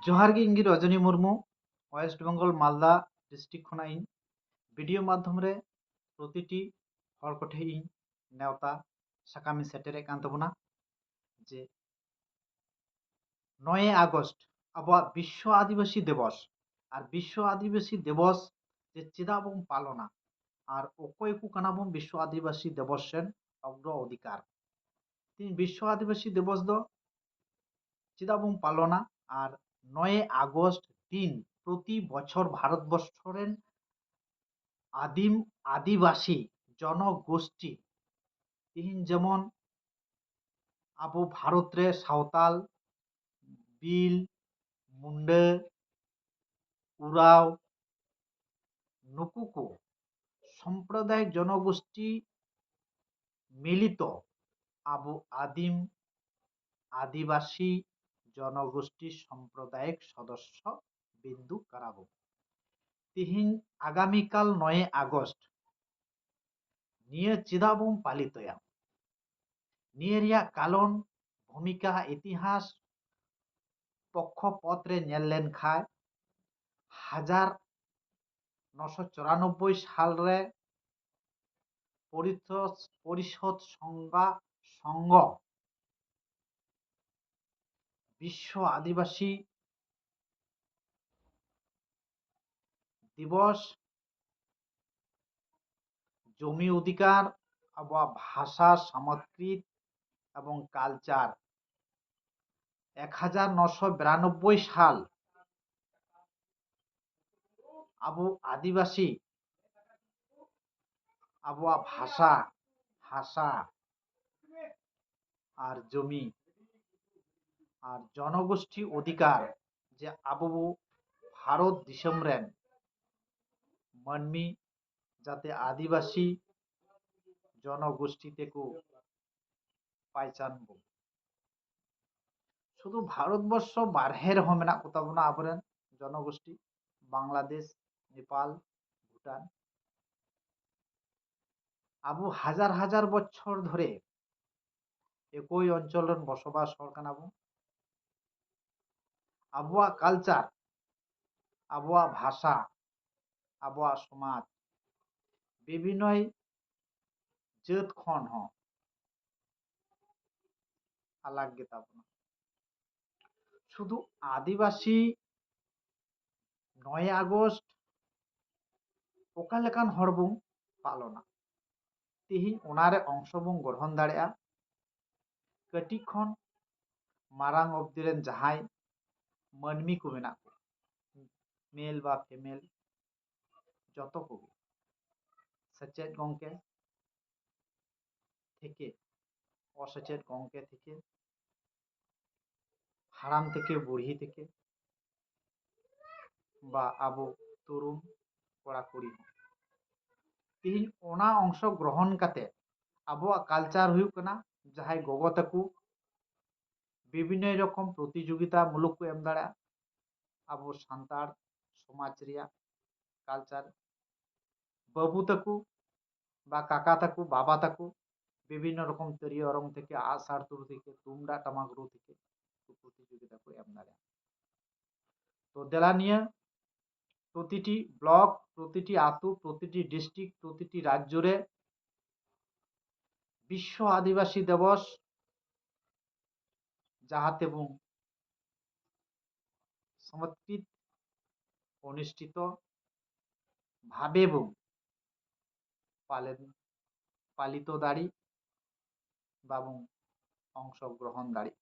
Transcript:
ᱡᱚᱦᱟᱨ ᱜᱮ ᱤᱧᱜᱮ ᱨᱚᱡᱚᱱᱤ ᱢᱩᱨᱢᱩ ᱳᱭᱮᱥᱴ ᱵᱮᱝᱜᱚᱞ ᱢᱟᱞᱫᱟ ᱰᱤᱥᱴᱤᱠ ᱠᱷᱚᱱᱟᱜ ᱤᱧ ᱵᱷᱤᱰᱤᱭᱳ ᱢᱟᱫᱽᱫᱷᱚᱢ ᱨᱮ ᱯᱨᱚᱛᱤᱴᱤ ᱦᱚᱲ ᱠᱚᱴᱷᱮᱱ ᱤᱧ ᱱᱮᱣᱛᱟ ᱥᱟᱠᱟᱢᱤᱧ ᱥᱮᱴᱮᱨᱮᱫ ᱠᱟᱱ ᱛᱟᱵᱚᱱᱟ ᱡᱮ ᱱᱚᱭᱮ ᱟᱜᱚᱥᱴ ᱟᱵᱚᱣᱟᱜ ᱵᱤᱥᱥᱚ ᱟᱹᱫᱤᱵᱟᱹᱥᱤ ᱫᱤᱵᱚᱥ ᱟᱨ ᱵᱤᱥᱥᱚ ᱟᱹᱫᱤᱵᱟᱹᱥᱤ ᱫᱤᱵᱚᱥ ᱡᱮ ᱪᱮᱫᱟᱜ ᱵᱚᱱ ᱯᱟᱞᱚᱱᱟ ᱟᱨ ᱚᱠᱚᱭ ᱠᱚ ᱠᱟᱱᱟ ᱵᱚᱱ ᱵᱤᱥᱥᱚ ᱟᱹᱫᱤᱵᱟᱹᱥᱤ ᱫᱤᱵᱚᱥ ᱨᱮᱱ ᱚᱜᱨᱚ ᱚᱫᱷᱤᱠᱟᱨ ᱛᱤᱦᱤᱧ ᱵᱤᱥᱥᱚ ᱟᱹᱫᱤᱵᱟᱹᱥᱤ ᱫᱤᱵᱚᱥ ᱫᱚ ᱪᱮᱫᱟᱜ ᱵᱚᱱ ᱯᱟᱞᱚᱱᱟ ᱟᱨ নয় আগস্ট দিন প্রতি বছর ভারতবর্ষ রেন আদিম আদিবাসী জনগোষ্ঠী ᱛᱤᱦᱤᱧ ᱡᱮᱢᱚᱱ ᱟᱵᱚ ᱵᱷᱟᱨᱚᱛ ᱨᱮ ᱥᱟᱶᱛᱟᱞ বিল মুন্ডা উরাও নুকু কো সম্প্রদায়িক জনগোষ্ঠী মিলিত আবু আদিম আদিবাসী জনগোষ্ঠী সাম্প্রদায়িক সদস্য বিন্দু কারাবো তিহিন আগামীকাল নয় আগস্ট নিয়ে চিদাবুম পালিতয়া নিয়েরিয়া কালন ভূমিকা ইতিহাস পক্ষপত্রে নেলেন খায়। হাজার নশো চুরানব্বই সালরে পরিষদ সংজ্ঞা সংঘ বিশ্ব আদিবাসী দিবস জমি অধিকার, আবহাওয়া, ভাষা সংস্কৃত এবং কালচার এক হাজার নশো বিরানব্বই সাল আবু আদিবাসী আবহাওয়া ভাষা ভাষা আর জমি ᱟᱨ ᱡᱚᱱᱚᱜᱳᱥᱴᱤ ᱚᱫᱷᱤᱠᱟᱨ ᱡᱮ ᱟᱵᱚ ᱵᱚ ᱵᱷᱟᱨᱚᱛ ᱫᱤᱥᱚᱢ ᱨᱮᱱ ᱢᱟᱹᱱᱢᱤ ᱡᱟᱛᱮ ᱟᱹᱫᱤᱵᱟᱹᱥᱤ ᱡᱚᱱᱚᱜᱳᱥᱴᱤ ᱛᱮᱠᱚ ᱯᱟᱭᱪᱟᱱ ᱵᱚ শুধু ভারতবর্ষ ᱵᱟᱨᱦᱮ ᱨᱮᱦᱚᱸ ᱢᱮᱱᱟᱜ ᱠᱚ ᱛᱟᱵᱚᱱᱟ ᱟᱵᱚᱨᱮᱱ ᱡᱚᱱᱚᱜᱳᱥᱴᱤ ᱵᱟᱝᱞᱟᱫᱮᱥ ᱱᱮᱯᱟᱞ ভুটান আবু হাজার হাজার বছর ধরে একই অঞ্চলের বসবাস হওয়ার কারণে আবহাওয়া কালচার আবহাওয়া ভাষা আবহাওয়া সমাজ বেবিনয় ᱡᱟᱹᱛ ᱠᱷᱚᱱ ᱦᱚᱸ ᱟᱞᱟᱜᱽ ᱜᱮᱛᱟ ᱵᱚᱱᱟ শুধু আদিবাসী নয় আগস্ট ᱚᱠᱟ ᱞᱮᱠᱟᱱ ᱦᱚᱲ ᱵᱚᱱ ᱯᱟᱞᱚᱱᱟ ᱛᱤᱦᱤᱧ ᱚᱱᱟᱨᱮ ᱚᱝᱥᱚ ᱵᱚᱱ ᱜᱨᱚᱦᱚᱱ ᱫᱟᱲᱮᱭᱟᱜᱼᱟ ᱠᱟᱹᱴᱤᱡ ᱠᱷᱚᱱ ᱢᱟᱨᱟᱝ ᱚᱵᱫᱤ ᱨᱮᱱ ᱡᱟᱦᱟᱸᱭ ᱢᱟᱹᱱᱢᱤ ᱠᱚ ᱢᱮᱱᱟᱜ ᱠᱚᱣᱟ ᱢᱮᱞ ᱵᱟ ᱯᱷᱤᱢᱮᱞ ᱡᱚᱛᱚ ᱠᱚᱜᱮ ᱥᱮᱪᱮᱫ ᱜᱚᱝᱠᱮ ᱛᱷᱮᱠᱮ ᱚᱥᱮᱪᱮᱫ ᱜᱚᱝᱠᱮ ᱛᱷᱮᱠᱮ হারাম থেকে বুড়ি থেকে বা ᱟᱵᱚ ᱛᱩᱨᱩᱢ ᱠᱚᱲᱟ ᱠᱩᱲᱤ ᱦᱚᱸ ᱛᱤᱦᱤᱧ ᱚᱱᱟ ᱚᱝᱥᱚ ᱜᱨᱚᱦᱚᱱ ᱠᱟᱛᱮ ᱟᱵᱚᱣᱟᱜ ᱠᱟᱞᱪᱟᱨ ᱦᱩᱭᱩᱜ ᱠᱟᱱᱟ ᱡᱟᱦᱟᱸᱭ ᱜᱚᱜᱚ ᱛᱟᱠᱚ ᱵᱤᱵᱷᱤᱱᱱᱚ ᱨᱚᱠᱚᱢ ᱯᱨᱚᱛᱤᱡᱳᱜᱤᱛᱟ ᱢᱩᱞᱚᱠ ᱠᱚ ᱮᱢ ᱫᱟᱲᱮᱭᱟᱜᱼᱟ ᱟᱵᱚ ᱥᱟᱱᱛᱟᱲ ᱥᱚᱢᱟᱡᱽ ᱨᱮᱭᱟᱜ ᱠᱟᱞᱪᱟᱨ ᱵᱟᱹᱵᱩ ᱛᱟᱠᱚ ᱵᱟ ᱠᱟᱠᱟ ᱛᱟᱠᱚ ᱵᱟᱵᱟ ᱛᱟᱠᱚ ᱵᱤᱵᱷᱤᱱᱱᱚ ᱨᱚᱠᱚᱢ ᱛᱤᱨᱭᱳ ᱚᱨᱚᱝ ᱛᱷᱮᱠᱮ আঁᱜᱼᱥᱟᱨ ᱛᱩᱞ ᱛᱷᱮᱠᱮ ᱛᱩᱢᱫᱟᱜ ᱴᱟᱢᱟᱠ ᱨᱩ ᱛᱷᱮᱠᱮ প্রতিযোগিতা করে আপনারা তো দেলানিয়া প্রতিটি ব্লক প্রতিটি আতু প্রতিটি ডিস্ট্রিক্ট প্রতিটি রাজ্যরে বিশ্ব আদিবাসী দিবস যাহাতে এবং সমর্পিত অনুষ্ঠিত ভাবে এবং পালন পালিত দাড়ি বাবং অংশগ্রহণ দাড়ি